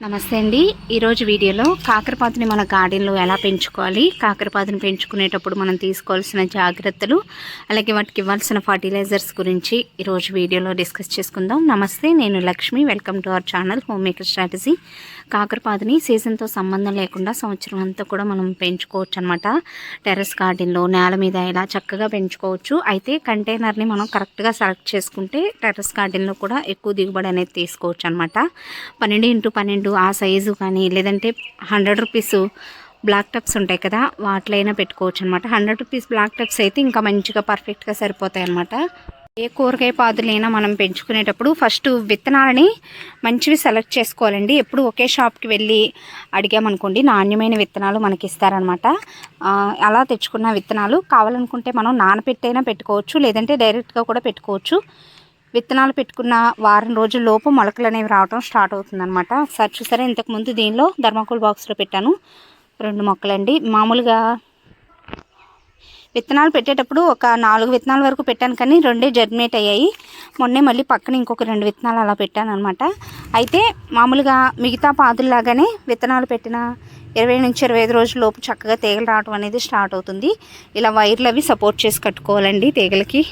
నమస్తే అండి. ఈరోజు వీడియోలో కాకరపాతుని మన గార్డెన్లో ఎలా పెంచుకోవాలి? కాకరపాతుని పెంచుకునేటప్పుడు మనం తీసుకోవాల్సిన జాగ్రత్తలు అలాగే వాటికి ఇవ్వాల్సిన ఫర్టిలైజర్స్ గురించి ఈరోజు వీడియోలో డిస్కస్ చేసుకుందాం. నమస్తే నేను Lakshmi. Welcome to our channel home maker strategy. కాకరపాదిని సీజన్తో సంబంధం లేకుండా సంవత్సరం అంతా కూడా మనం పెంచుకోవచ్చు అనమాట టెర్రస్ గార్డెన్లో నేల మీద ఇలా చక్కగా పెంచుకోవచ్చు. అయితే కంటైనర్ని మనం కరెక్ట్గా సెలెక్ట్ చేసుకుంటే టెర్రస్ గార్డెన్లో కూడా ఎక్కువ దిగుబడి అనేది తీసుకోవచ్చు అనమాట పన్నెండు ఇంటూ పన్నెండు ఆ సైజు కానీ లేదంటే హండ్రెడ్ రూపీస్ బ్లాక్ టప్స్ ఉంటాయి కదా వాటిలో అయినా పెట్టుకోవచ్చు అనమాట హండ్రెడ్ రూపీస్ బ్లాక్ టప్స్ అయితే ఇంకా మంచిగా పర్ఫెక్ట్గా సరిపోతాయి అనమాట ఏ కూరగాయ పాదులైనా మనం పెంచుకునేటప్పుడు ఫస్ట్ విత్తనాలని మంచివి సెలెక్ట్ చేసుకోవాలండి. ఎప్పుడు ఒకే షాప్కి వెళ్ళి అడిగామనుకోండి నాణ్యమైన విత్తనాలు మనకి ఇస్తారనమాట అలా తెచ్చుకున్న విత్తనాలు కావాలనుకుంటే మనం నానపెట్టైనా పెట్టుకోవచ్చు లేదంటే డైరెక్ట్గా కూడా పెట్టుకోవచ్చు. విత్తనాలు పెట్టుకున్న వారం రోజుల లోపు మొలకలు అనేవి రావడం స్టార్ట్ అవుతుందన్నమాట సార్ చూసారా ఇంతకుముందు దీనిలో ధర్మాకోల్ బాక్స్లో పెట్టాను రెండు మొక్కలండి. మామూలుగా విత్తనాలు పెట్టేటప్పుడు ఒక నాలుగు విత్తనాల వరకు పెట్టాను కానీ రెండే జర్మినేట్ అయ్యాయి. మొన్నే మళ్ళీ పక్కన ఇంకొక రెండు విత్తనాలు అలా పెట్టాను అనమాట అయితే మామూలుగా మిగతా పాదుల్లాగానే విత్తనాలు పెట్టిన ఇరవై నుంచి ఇరవై ఐదు రోజుల లోపు చక్కగా తీగలు రావడం అనేది స్టార్ట్ అవుతుంది. ఇలా వైర్లు అవి సపోర్ట్ చేసి కట్టుకోవాలండి తీగలకి.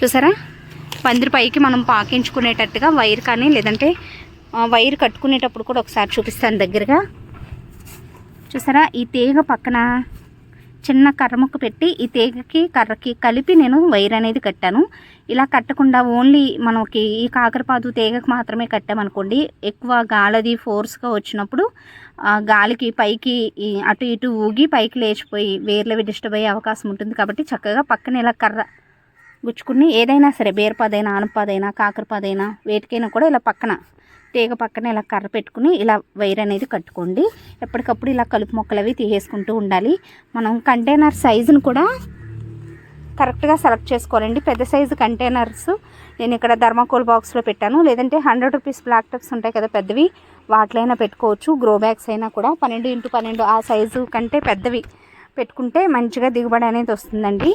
చూసారా? పందిరి పైకి మనం పాకించుకునేటట్టుగా వైర్ కానీ లేదంటే వైర్ కట్టుకునేటప్పుడు కూడా ఒకసారి చూపిస్తాను దగ్గరగా. చూసారా? ఈ తీగ పక్కన చిన్న కర్ర ముక్క పెట్టి ఈ తీగకి కర్రకి కలిపి నేను వైర్ అనేది కట్టాను. ఇలా కట్టకుండా ఓన్లీ మనకి ఈ కాకరపాదు తీగకు మాత్రమే కట్టామనుకోండి ఎక్కువ గాలది ఫోర్స్గా వచ్చినప్పుడు ఆ గాలికి పైకి అటు ఇటు ఊగి పైకి లేచిపోయి వేర్లవి డిస్టర్బ్ అయ్యే అవకాశం ఉంటుంది కాబట్టి చక్కగా పక్కన ఇలా కర్ర గుచ్చుకుని ఏదైనా సరే బేరపాదైనా ఆనపాదైనా కాకరపాదైనా వేటికైనా కూడా ఇలా పక్కన తీగ పక్కన ఇలా కర్ర పెట్టుకుని ఇలా వైర్ అనేది కట్టుకోండి. ఎప్పటికప్పుడు ఇలా కలుపు మొక్కలు అవి తీసేసుకుంటూ ఉండాలి. మనం కంటైనర్ సైజును కూడా కరెక్ట్గా సెలెక్ట్ చేసుకోవాలండి. పెద్ద సైజు కంటైనర్స్ నేను ఇక్కడ ధర్మాకోల్ బాక్స్లో పెట్టాను. లేదంటే హండ్రెడ్ రూపీస్ బ్లాక్ టప్స్ ఉంటాయి కదా పెద్దవి. వాటిలైనా పెట్టుకోవచ్చు. గ్రో బ్యాగ్స్ అయినా కూడా. పన్నెండు ఇంటూ పన్నెండు ఆ సైజు కంటే పెద్దవి పెట్టుకుంటే మంచిగా దిగుబడి అనేది వస్తుందండి.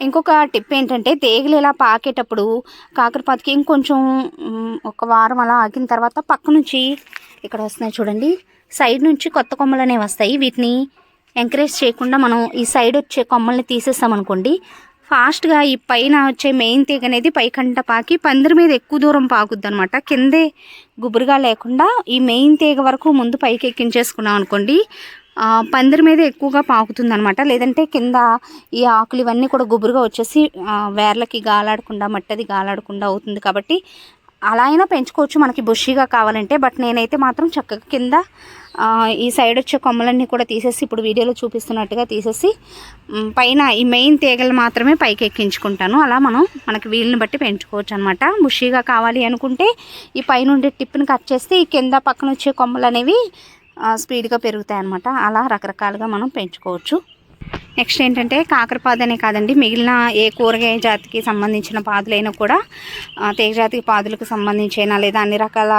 ఇంకొక టిప్ ఏంటంటే తీగలు ఇలా పాకేటప్పుడు కాకరపాతకి ఇంకొంచెం ఒక వారం అలా ఆగిన తర్వాత పక్క నుంచి ఇక్కడ వస్తున్నాయి చూడండి. సైడ్ నుంచి కొత్త కొమ్మలు అనేవి వస్తాయి. వీటిని ఎంకరేజ్ చేయకుండా మనం ఈ సైడ్ వచ్చే కొమ్మల్ని తీసేస్తామనుకోండి ఫాస్ట్గా ఈ పైన వచ్చే మెయిన్ తీగ అనేది పైకంట పాకి పందిరి మీద ఎక్కువ దూరం పాకుద్ది అనమాట కిందే గుబురుగా లేకుండా ఈ మెయిన్ తీగ వరకు ముందు పైకి ఎక్కించేసుకున్నాం అనుకోండి. పందిరి మీద ఎక్కువగా పాకుతుంది అనమాట లేదంటే కింద ఈ ఆకులు ఇవన్నీ కూడా గుబురుగా వచ్చేసి వేర్లకి గాలాడకుండా మట్టది గాలాడకుండా అవుతుంది కాబట్టి అలా అయినా పెంచుకోవచ్చు. మనకి బుషీగా కావాలంటే బట్ నేనైతే మాత్రం చక్కగా కింద ఈ సైడ్ వచ్చే కొమ్మలన్నీ కూడా తీసేసి ఇప్పుడు వీడియోలో చూపిస్తున్నట్టుగా తీసేసి పైన ఈ మెయిన్ తీగలు మాత్రమే పైకి ఎక్కించుకుంటాను. అలా మనం మనకి వీళ్ళని బట్టి పెంచుకోవచ్చు అనమాట బుషీగా కావాలి అనుకుంటే ఈ పైన ఉండే టిప్ని కట్ చేస్తే ఈ కింద పక్కన వచ్చే కొమ్మలు అనేవి స్పీడ్గా పెరుగుతాయి అన్నమాట అలా రకరకాలుగా మనం పెంచుకోవచ్చు. నెక్స్ట్ ఏంటంటే కాకరపాదనే కాదండి. మిగిలిన ఏ కూరగాయ జాతికి సంబంధించిన పాదులైనా కూడా ఆ, పాదులకు సంబంధించిన లేదా అన్ని రకాల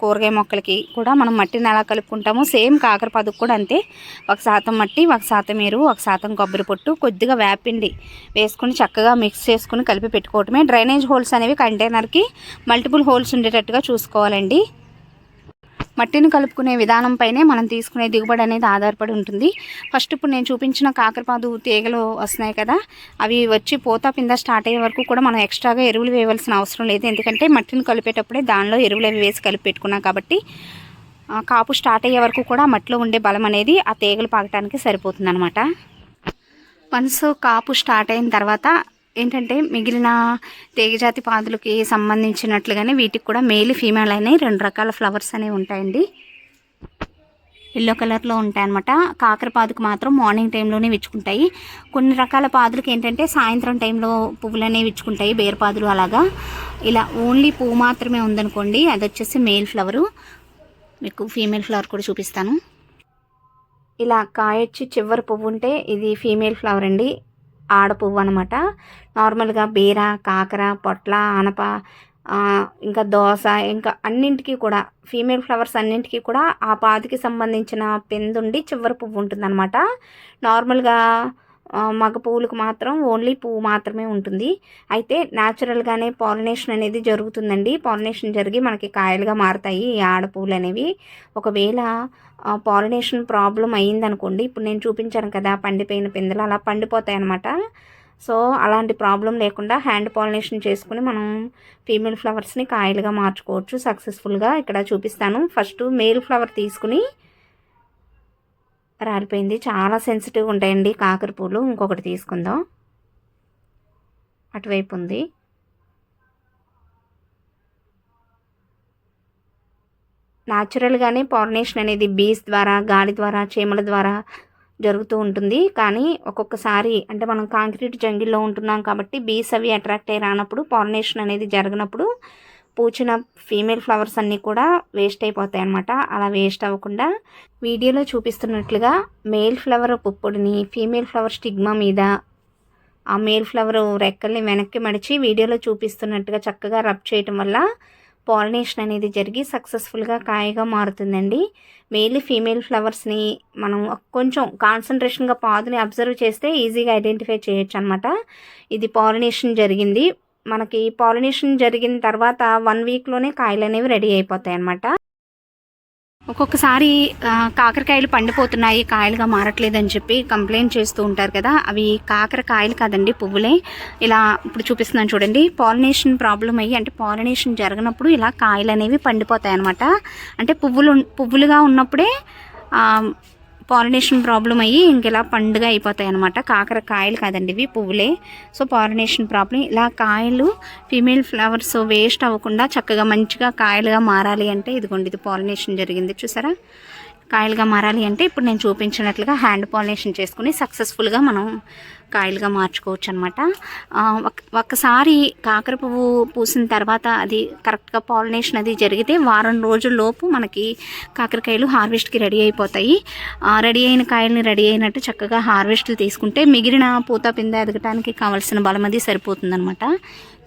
కూరగాయ మొక్కలకి కూడా మనం మట్టిని ఎలా కలుపుకుంటామో సేమ్ కాకరపాదుకు కూడా అంతే. ఒక శాతం మట్టి ఒక శాతం ఎరువు ఒక శాతం కొబ్బరి పొట్టు కొద్దిగా వేపిండి వేసుకుని చక్కగా మిక్స్ చేసుకుని కలిపి పెట్టుకోవటమే. డ్రైనేజ్ హోల్స్ అనేవి కంటైనర్కి మల్టిపుల్ హోల్స్ ఉండేటట్టుగా చూసుకోవాలండి. మట్టిని కలుపుకునే విధానంపైనే మనం తీసుకునే దిగుబడి అనేది ఆధారపడి ఉంటుంది. ఫస్ట్ ఇప్పుడు నేను చూపించిన కాకరపాదు తీగలు వస్తున్నాయి కదా అవి వచ్చి పోతా పింద స్టార్ట్ అయ్యే వరకు కూడా మనం ఎక్స్ట్రాగా ఎరువులు వేయవలసిన అవసరం లేదు. ఎందుకంటే మట్టిని కలిపేటప్పుడే దానిలో ఎరువులు అవి వేసి కలిపి పెట్టుకున్నాం కాబట్టి ఆ, కాపు స్టార్ట్ అయ్యే వరకు కూడా మట్టిలో ఉండే బలం అనేది ఆ తీగలు పాకటానికి సరిపోతుంది అనమాట వన్స్ కాపు స్టార్ట్ అయిన తర్వాత ఏంటంటే మిగిలిన తీగజాతి పాదులకి సంబంధించినట్లుగానే వీటికి కూడా మేల్ ఫీమేల్ అనే రెండు రకాల ఫ్లవర్స్ అనేవి ఉంటాయండి. ఎల్లో కలర్లో ఉంటాయన్నమాట. కాకర పాదుకు మాత్రం మార్నింగ్ టైంలోనే విచ్చుకుంటాయి. కొన్ని రకాల పాదులకి ఏంటంటే సాయంత్రం టైంలో పువ్వులు అనేవి విచ్చుకుంటాయి బేరపాదులు అలాగా. ఇలా ఓన్లీ పువ్వు మాత్రమే ఉందనుకోండి అది వచ్చేసి మేల్ ఫ్లవరు. మీకు ఫీమేల్ ఫ్లవర్ కూడా చూపిస్తాను. ఇలా కాయొచ్చి చివరి పువ్వు ఉంటే ఇది ఫీమేల్ ఫ్లవర్ అండి. ఆడ పువ్వు అనమాట నార్మల్గా బీర కాకర పొట్ల ఆనప ఇంకా దోస ఇంకా అన్నింటికి కూడా ఫీమేల్ ఫ్లవర్స్ అన్నింటికి కూడా ఆ పాతికి సంబంధించిన పెందుండి చివరి పువ్వు ఉంటుందన్నమాట. నార్మల్గా మగ పువ్వులకు మాత్రం ఓన్లీ పువ్వు మాత్రమే ఉంటుంది. అయితే న్యాచురల్గానే పాలినేషన్ అనేది జరుగుతుందండి. పాలినేషన్ జరిగి మనకి కాయలుగా మారుతాయి ఈ ఆడపువ్వులు అనేవి ఒకవేళ పాలినేషన్ ప్రాబ్లం అయ్యిందనుకోండి ఇప్పుడు నేను చూపించాను కదా పండిపోయిన పిందెలు అలా పండిపోతాయి అనమాట సో అలాంటి ప్రాబ్లం లేకుండా హ్యాండ్ పాలినేషన్ చేసుకుని మనం ఫీమేల్ ఫ్లవర్స్ని కాయలుగా మార్చుకోవచ్చు. సక్సెస్ఫుల్గా ఇక్కడ చూపిస్తాను. ఫస్ట్ మేల్ ఫ్లవర్ తీసుకుని రాలిపోయింది. చాలా సెన్సిటివ్గా ఉంటాయండి కాకర పూలు. ఇంకొకటి తీసుకుందాం. అటువైపు ఉంది. న్యాచురల్గానే పాలినేషన్ అనేది బీస్ ద్వారా గాలి ద్వారా చీమల ద్వారా జరుగుతూ ఉంటుంది. కానీ ఒక్కొక్కసారి అంటే మనం కాంక్రీట్ జంగిల్లో ఉంటున్నాం కాబట్టి బీస్ అవి అట్రాక్ట్ అయ్యి రానప్పుడు పాలినేషన్ అనేది జరగనప్పుడు పూచిన ఫీమేల్ ఫ్లవర్స్ అన్నీ కూడా వేస్ట్ అయిపోతాయి అన్నమాట. అలా వేస్ట్ అవ్వకుండా వీడియోలో చూపిస్తున్నట్లుగా మేల్ ఫ్లవర్ పుప్పొడిని ఫీమేల్ ఫ్లవర్ స్టిగ్మా మీద ఆ మేల్ ఫ్లవర్ రెక్కల్ని వెనక్కి మడిచి వీడియోలో చూపిస్తున్నట్టుగా చక్కగా రబ్ చేయటం వల్ల పాలినేషన్ అనేది జరిగి సక్సెస్ఫుల్గా కాయగా మారుతుందండి. మేల్ ఫీమేల్ ఫ్లవర్స్ని మనం కొంచెం కాన్సన్ట్రేషన్గా పాదుని అబ్జర్వ్ చేస్తే ఈజీగా ఐడెంటిఫై చేయొచ్చు అనమాట ఇది పాలినేషన్ జరిగింది. మనకి పాలినేషన్ జరిగిన తర్వాత వన్ వీక్లోనే కాయలు అనేవి రెడీ అయిపోతాయి అన్నమాట. ఒక్కొక్కసారి కాకరకాయలు పండిపోతున్నాయి కాయలుగా మారట్లేదని చెప్పి కంప్లైంట్ చేస్తూ ఉంటారు కదా అవి కాకరకాయలు కాదండి పువ్వులే. ఇలా ఇప్పుడు చూపిస్తున్నాను చూడండి పాలినేషన్ ప్రాబ్లం అయ్యి అంటే పాలినేషన్ జరగనప్పుడు ఇలా కాయలు అనేవి పండిపోతాయి అనమాట అంటే పువ్వులు పువ్వులుగా ఉన్నప్పుడే పాలినేషన్ ప్రాబ్లం అయ్యి ఇంకెలా పండుగ అయిపోతాయి అనమాట కాకరకాయలు కాదండి ఇవి పువ్వులే. సో పాలినేషన్ ప్రాబ్లం ఇలా కాయలు ఫీమేల్ ఫ్లవర్స్ వేస్ట్ అవ్వకుండా చక్కగా మంచిగా కాయలుగా మారాలి అంటే ఇదిగోండి ఇది పాలినేషన్ జరిగింది. చూసారా? కాయలుగా మారాలి అంటే ఇప్పుడు నేను చూపించినట్లుగా హ్యాండ్ పాలినేషన్ చేసుకుని సక్సెస్ఫుల్గా మనం కాయలుగా మార్చుకోవచ్చు అనమాట ఒక్కసారి కాకర పువ్వు పూసిన తర్వాత అది కరెక్ట్గా పాలినేషన్ అది జరిగితే వారం రోజుల్లోపు మనకి కాకరకాయలు హార్వెస్ట్కి రెడీ అయిపోతాయి. రెడీ అయిన కాయల్ని రెడీ అయినట్టు చక్కగా హార్వెస్ట్లు తీసుకుంటే మిగిలిన పూత పిందె ఎదగటానికి కావాల్సిన బలం అది సరిపోతుందనమాట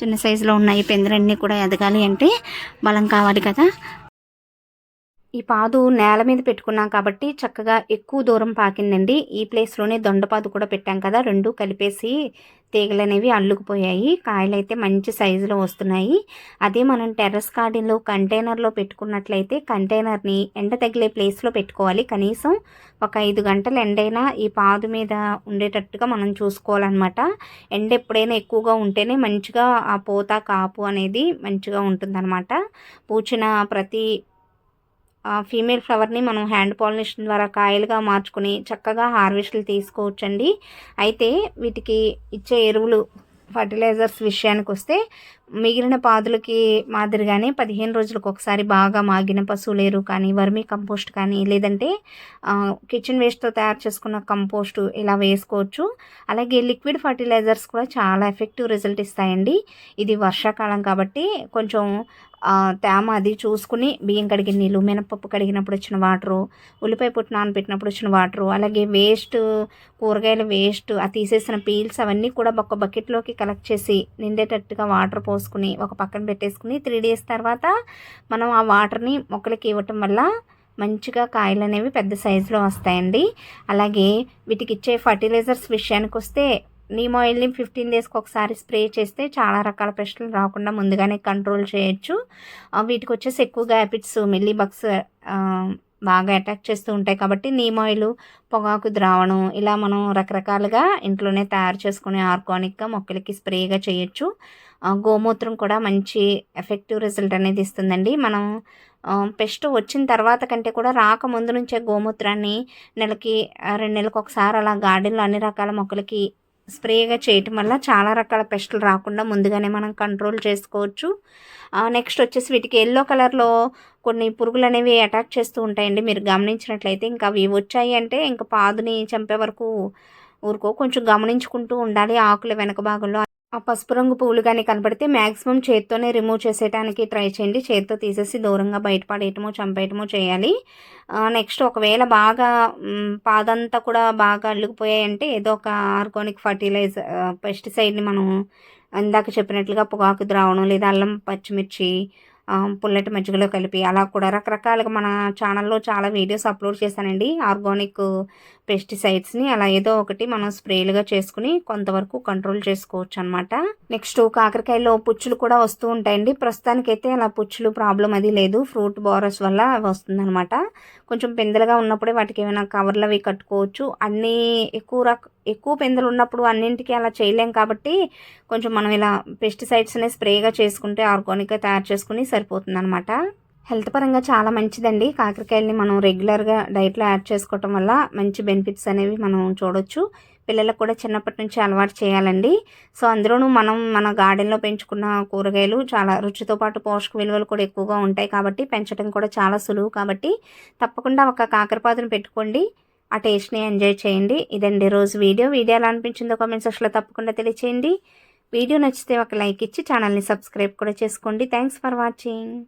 చిన్న సైజులో ఉన్నాయి పిందెలన్నీ కూడా ఎదగాలి అంటే బలం కావాలి కదా. ఈ పాదు నేల మీద పెట్టుకున్నాం కాబట్టి చక్కగా ఎక్కువ దూరం పాకిందండి. ఈ ప్లేస్లోనే దొండపాదు కూడా పెట్టాం కదా రెండు కలిపేసి తీగలు అనేవి అల్లుకుపోయాయి. కాయలు అయితే మంచి సైజులో వస్తున్నాయి. అదే మనం టెర్రస్ గార్డెన్లో కంటైనర్లో పెట్టుకున్నట్లయితే కంటైనర్ని ఎండ తగిలే ప్లేస్లో పెట్టుకోవాలి. కనీసం ఒక ఐదు గంటలు ఎండైనా ఈ పాదు మీద ఉండేటట్టుగా మనం చూసుకోవాలన్నమాట. ఎండ ఎప్పుడైనా ఎక్కువగా ఉంటేనే మంచిగా ఆ పూత కాపు అనేది మంచిగా ఉంటుందన్నమాట. పూచిన ప్రతి ఫీమేల్ ఫ్లవర్ని మనం హ్యాండ్ పాలినేషన్ ద్వారా కాయలుగా మార్చుకుని చక్కగా హార్వెస్ట్లు తీసుకోవచ్చండి. అయితే వీటికి ఇచ్చే ఎరువులు ఫర్టిలైజర్స్ విషయానికి వస్తే మిగిలిన పాదులకి మాదిరిగానే పదిహేను రోజులకు ఒకసారి బాగా మాగిన పశువుల ఎరువు కానీ వర్మీ కంపోస్ట్ కానీ లేదంటే కిచెన్ వేస్ట్తో తయారు చేసుకున్న కంపోస్టు ఇలా వేసుకోవచ్చు. అలాగే లిక్విడ్ ఫర్టిలైజర్స్ కూడా చాలా ఎఫెక్టివ్ రిజల్ట్ ఇస్తాయండి. ఇది వర్షాకాలం కాబట్టి కొంచెం తేమ అది చూసుకుని బియ్యం కడిగిన నీళ్ళు మినపప్పు కడిగినప్పుడు వచ్చిన వాటరు ఉల్లిపాయ పుట్టు నానబెట్టినప్పుడు వచ్చిన వాటరు అలాగే వేస్ట్ కూరగాయల వేస్ట్ ఆ తీసేసిన పీల్స్ అవన్నీ కూడా ఒక బకెట్లోకి కలెక్ట్ చేసి నిండేటట్టుగా వాటర్ పోసుకుని ఒక పక్కన పెట్టేసుకుని త్రీ డేస్ తర్వాత మనం ఆ వాటర్ని మొక్కలకి ఇవ్వటం వల్ల మంచిగా కాయలు అనేవి పెద్ద సైజులో వస్తాయండి. అలాగే వీటికి ఇచ్చే ఫర్టిలైజర్స్ విషయానికి వస్తే నీమ్ ఆయిల్ని ఫిఫ్టీన్ డేస్కి ఒకసారి స్ప్రే చేస్తే చాలా రకాల పెస్టులు రాకుండా ముందుగానే కంట్రోల్ చేయొచ్చు. వీటికి వచ్చేసి ఎక్కువగా యాపిడ్స్ మిల్లీ బగ్స్ బాగా అటాక్ చేస్తూ ఉంటాయి కాబట్టి నీమ్ ఆయిల్ పొగాకు ద్రావణం ఇలా మనం రకరకాలుగా ఇంట్లోనే తయారు చేసుకుని ఆర్గానిక్గా మొక్కలకి స్ప్రేగా చేయొచ్చు. గోమూత్రం కూడా మంచి ఎఫెక్టివ్ రిజల్ట్ అనేది ఇస్తుందండి. మనం పెస్ట్ వచ్చిన తర్వాత కంటే కూడా రాక ముందు నుంచే గోమూత్రాన్ని నెలకి రెండు నెలలకు ఒకసారి అలా గార్డెన్లో అన్ని రకాల మొక్కలకి స్ప్రేగా చేయటం వల్ల చాలా రకాల పెస్టులు రాకుండా ముందుగానే మనం కంట్రోల్ చేసుకోవచ్చు. నెక్స్ట్ వచ్చేసి వీటికి ఎల్లో కలర్లో కొన్ని పురుగులు అనేవి అటాక్ చేస్తూ ఉంటాయండి. మీరు గమనించినట్లయితే ఇంకా అవి వచ్చాయి అంటే ఇంకా పాదుని చంపే వరకు ఊరుకో. కొంచెం గమనించుకుంటూ ఉండాలి. ఆకుల వెనక భాగంలో ఆ పసుపు రంగు పువ్వులు కానీ కనపడితే మ్యాక్సిమం చేత్తోనే రిమూవ్ చేసేయడానికి ట్రై చేయండి. చేత్తో తీసేసి దూరంగా బయటపడేయటమో చంపేయటమో చేయాలి. నెక్స్ట్ ఒకవేళ బాగా పాదంతా కూడా బాగా అల్లుకుపోయాయంటే ఏదో ఒక ఆర్గానిక్ ఫర్టిలైజర్ పెస్టిసైడ్ని మనం ఇందాక చెప్పినట్లుగా పొగాకు ద్రావణం లేదా అల్లం పచ్చిమిర్చి పుల్లటి మజ్జిగలో కలిపి అలా కూడా రకరకాలుగా మన ఛానల్లో చాలా వీడియోస్ అప్లోడ్ చేశానండి. ఆర్గానిక్ పెస్టిసైడ్స్ని అలా ఏదో ఒకటి మనం స్ప్రేలుగా చేసుకుని కొంతవరకు కంట్రోల్ చేసుకోవచ్చు అనమాట నెక్స్ట్ కాకరకాయలో పుచ్చులు కూడా వస్తూ ఉంటాయండి. ప్రస్తుతానికైతే అలా పుచ్చులు ప్రాబ్లం అది లేదు. ఫ్రూట్ బోరస్ వల్ల వస్తుందన్నమాట. కొంచెం పెందలుగా ఉన్నప్పుడే వాటికి ఏమైనా కవర్లు అవి కట్టుకోవచ్చు. అన్నీ ఎక్కువ రక ఎక్కువ పెందలు ఉన్నప్పుడు అన్నింటికి అలా చేయలేం కాబట్టి కొంచెం మనం ఇలా పెస్టిసైడ్స్ని స్ప్రేగా చేసుకుంటే ఆర్గానిక్గా తయారు చేసుకుని సరిపోతుంది అనమాట హెల్త్ పరంగా చాలా మంచిదండి. కాకరకాయల్ని మనం రెగ్యులర్గా డైట్లో యాడ్ చేసుకోవటం వల్ల మంచి బెనిఫిట్స్ అనేవి మనం చూడొచ్చు. పిల్లలకు కూడా చిన్నప్పటి నుంచి అలవాటు చేయాలండి. సో అందులోనూ మనం మన గార్డెన్లో పెంచుకున్న కూరగాయలు చాలా రుచితో పాటు పోషక విలువలు కూడా ఎక్కువగా ఉంటాయి కాబట్టి పెంచడం కూడా చాలా సులువు కాబట్టి తప్పకుండా ఒక కాకరపాదును పెట్టుకోండి. ఆ టేస్ట్ని ఎంజాయ్ చేయండి. ఇదండి రోజు వీడియో. వీడియో ఎలా అనిపించిందో కామెంట్ సెక్షన్లో తప్పకుండా తెలియచేయండి. వీడియో నచ్చితే ఒక లైక్ ఇచ్చి ఛానల్ని సబ్స్క్రైబ్ కూడా చేసుకోండి. Thanks for watching.